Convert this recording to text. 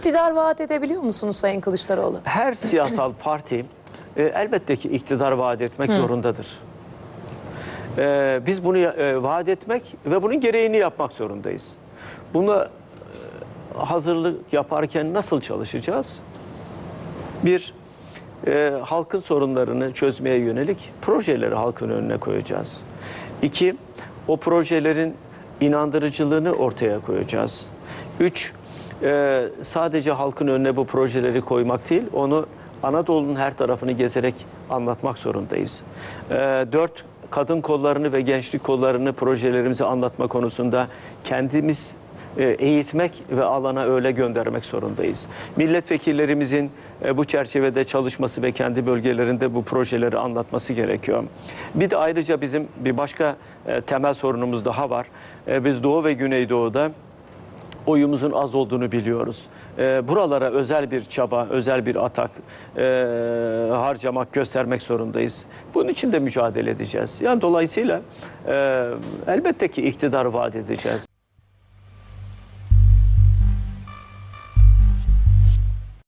İktidar vaat edebiliyor musunuz Sayın Kılıçdaroğlu? Her siyasal parti e, elbette ki iktidar vaat etmek zorundadır. E, biz bunu e, vaat etmek ve bunun gereğini yapmak zorundayız. Buna e, hazırlık yaparken nasıl çalışacağız? Bir, e, halkın sorunlarını çözmeye yönelik projeleri halkın önüne koyacağız. İki, o projelerin inandırıcılığını ortaya koyacağız. Üç, e, sadece halkın önüne bu projeleri koymak değil, onu Anadolu'nun her tarafını gezerek anlatmak zorundayız. E, dört, kadın kollarını ve gençlik kollarını projelerimizi anlatma konusunda kendimiz e, eğitmek ve alana öyle göndermek zorundayız. Milletvekillerimizin e, bu çerçevede çalışması ve kendi bölgelerinde bu projeleri anlatması gerekiyor. Bir de ayrıca bizim bir başka e, temel sorunumuz daha var. Biz Doğu ve Güneydoğu'da oyumuzun az olduğunu biliyoruz. Ee, buralara özel bir çaba, özel bir atak e, harcamak, göstermek zorundayız. Bunun için de mücadele edeceğiz. Yani dolayısıyla e, elbette ki iktidar vaat edeceğiz.